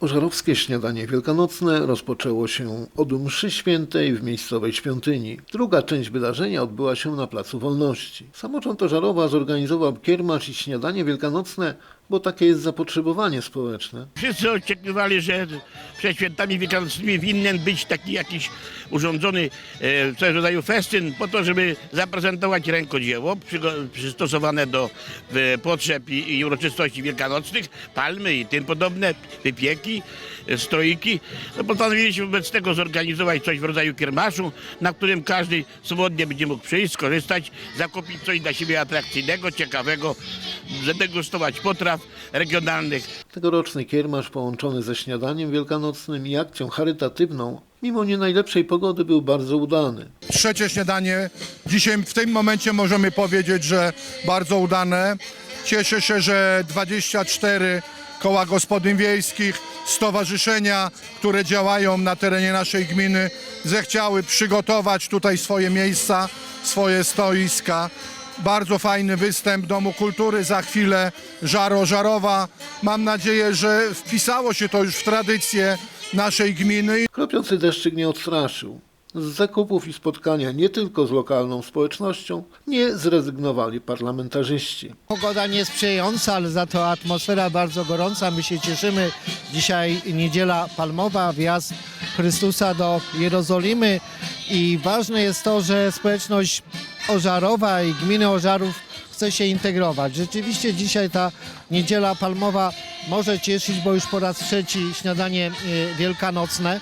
Ożarowskie śniadanie wielkanocne rozpoczęło się od mszy świętej w miejscowej świątyni. Druga część wydarzenia odbyła się na Placu Wolności. Samorząd Ożarowa zorganizował kiermasz i śniadanie wielkanocne, bo takie jest zapotrzebowanie społeczne. Wszyscy oczekiwali, że przed świętami wielkanocnymi winien być taki jakiś urządzony e, coś rodzaju festyn po to, żeby zaprezentować rękodzieło przystosowane do e, potrzeb i, i uroczystości wielkanocnych, palmy i tym podobne, wypieki, e, stroiki. No postanowiliśmy wobec tego zorganizować coś w rodzaju kiermaszu, na którym każdy swobodnie będzie mógł przyjść, skorzystać, zakupić coś dla siebie atrakcyjnego, ciekawego, zadegustować potraw regionalnych. Tegoroczny kiermasz połączony ze śniadaniem wielkanocnym i akcją charytatywną, mimo nie najlepszej pogody, był bardzo udany. Trzecie śniadanie. Dzisiaj w tym momencie możemy powiedzieć, że bardzo udane. Cieszę się, że 24 koła gospodyń wiejskich, stowarzyszenia, które działają na terenie naszej gminy, zechciały przygotować tutaj swoje miejsca, swoje stoiska. Bardzo fajny występ Domu Kultury, za chwilę Żaro Żarowa. Mam nadzieję, że wpisało się to już w tradycję naszej gminy Kropiący deszczyk nie odstraszył. Z zakupów i spotkania nie tylko z lokalną społecznością nie zrezygnowali parlamentarzyści. Pogoda niesprzyjająca, ale za to atmosfera bardzo gorąca. My się cieszymy. Dzisiaj niedziela palmowa, wjazd Chrystusa do Jerozolimy i ważne jest to, że społeczność Ożarowa i gminy Ożarów chce się integrować. Rzeczywiście dzisiaj ta niedziela palmowa może cieszyć, bo już po raz trzeci śniadanie e, wielkanocne.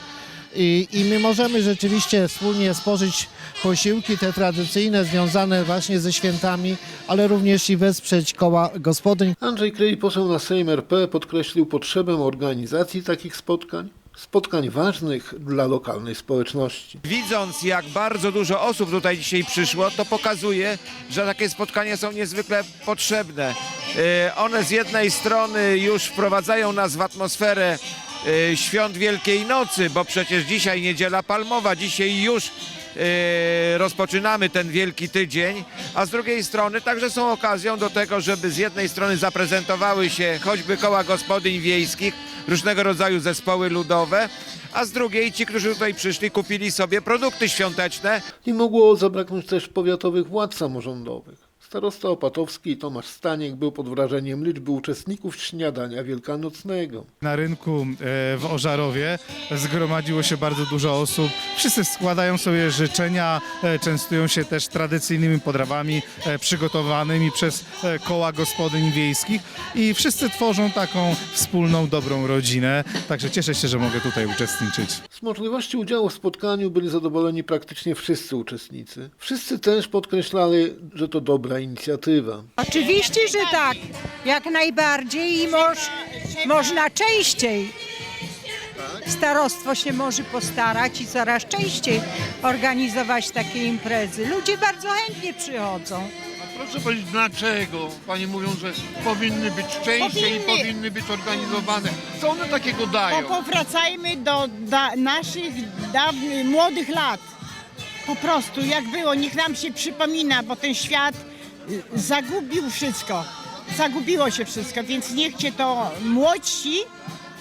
I, I my możemy rzeczywiście wspólnie spożyć posiłki te tradycyjne, związane właśnie ze świętami, ale również i wesprzeć koła gospodyń. Andrzej Kryj, poseł na Sejm RP, podkreślił potrzebę organizacji takich spotkań, spotkań ważnych dla lokalnej społeczności. Widząc, jak bardzo dużo osób tutaj dzisiaj przyszło, to pokazuje, że takie spotkania są niezwykle potrzebne. E, One z jednej strony już wprowadzają nas w atmosferę e, świąt Wielkiej Nocy, bo przecież dzisiaj niedziela palmowa, dzisiaj już e, rozpoczynamy ten wielki tydzień, a z drugiej strony także są okazją do tego, żeby z jednej strony zaprezentowały się choćby koła gospodyń wiejskich, różnego rodzaju zespoły ludowe, a z drugiej ci, którzy tutaj przyszli, kupili sobie produkty świąteczne, Nie mogło zabraknąć też powiatowych władz samorządowych. Starosta Opatowski Tomasz Staniek był pod wrażeniem liczby uczestników śniadania wielkanocnego. Na rynku e, w Ożarowie zgromadziło się bardzo dużo osób. Wszyscy składają sobie życzenia, e, częstują się też tradycyjnymi podrawami e, przygotowanymi przez e, koła gospodyń wiejskich i wszyscy tworzą taką wspólną, dobrą rodzinę. Także cieszę się, że mogę tutaj uczestniczyć. Z możliwości udziału w spotkaniu byli zadowoleni praktycznie wszyscy uczestnicy. Wszyscy też podkreślali, że to dobra inicjatywa. Oczywiście, że tak. Jak najbardziej i moż, można częściej. Starostwo się może postarać i coraz częściej organizować takie imprezy. Ludzie bardzo chętnie przychodzą. Proszę powiedzieć dlaczego? Panie mówią, że powinny być częściej i Powinny. powinny być organizowane. Co one takiego Bo dają? powracajmy do da, naszych dawnych, młodych lat. Po prostu, jak było, niech nam się przypomina, bo ten świat zagubił wszystko. Zagubiło się wszystko, więc niech cię to młodsi,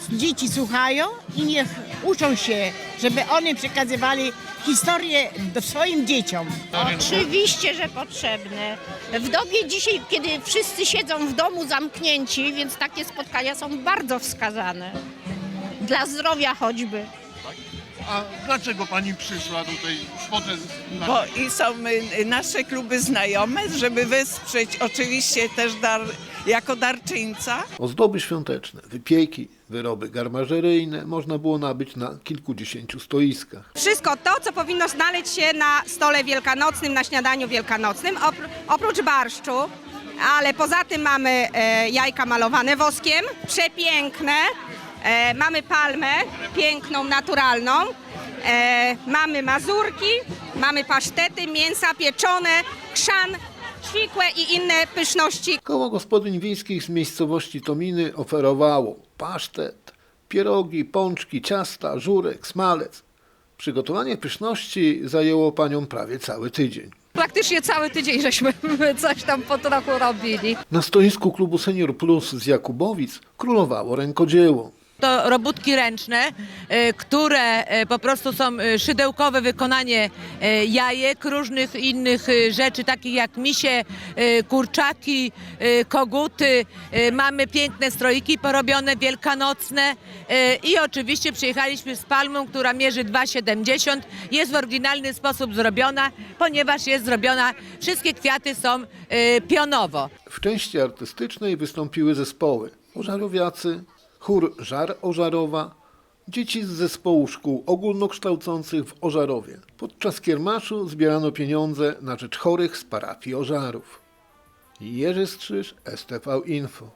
dzieci słuchają i niech uczą się, żeby one przekazywali historię do swoim dzieciom. Oczywiście, że potrzebne. W dobie dzisiaj, kiedy wszyscy siedzą w domu zamknięci, więc takie spotkania są bardzo wskazane. Dla zdrowia choćby. A dlaczego pani przyszła tutaj z Bo i są y, nasze kluby znajome, żeby wesprzeć oczywiście też dar, jako darczyńca. Ozdoby świąteczne, wypieki, wyroby garmażeryjne można było nabyć na kilkudziesięciu stoiskach. Wszystko to, co powinno znaleźć się na stole wielkanocnym, na śniadaniu wielkanocnym, opró- oprócz barszczu. Ale poza tym mamy e, jajka malowane woskiem, przepiękne. E, mamy palmę, piękną, naturalną. E, mamy mazurki, mamy pasztety, mięsa pieczone, krzan, ćwikłe i inne pyszności. Koło gospodyń wiejskich z miejscowości Tominy oferowało pasztet, pierogi, pączki, ciasta, żurek, smalec. Przygotowanie pyszności zajęło paniom prawie cały tydzień. Praktycznie cały tydzień żeśmy coś tam po trochu robili. Na stoisku klubu Senior Plus z Jakubowic królowało rękodzieło. To robótki ręczne, e, które e, po prostu są e, szydełkowe wykonanie jajek, różnych innych rzeczy, takich jak misie, kurczaki, koguty. Mamy piękne strojki porobione, wielkanocne i oczywiście przyjechaliśmy z palmą, która mierzy 2,70. Jest w oryginalny sposób zrobiona, ponieważ jest zrobiona, wszystkie kwiaty są pionowo. W części artystycznej wystąpiły zespoły Ożarowiacy, chór Żar Ożarowa, dzieci z zespołu szkół ogólnokształcących w Ożarowie. Podczas kiermaszu zbierano pieniądze na rzecz chorych z parafii Ożarów. Jerzy Strzyż, STV Info.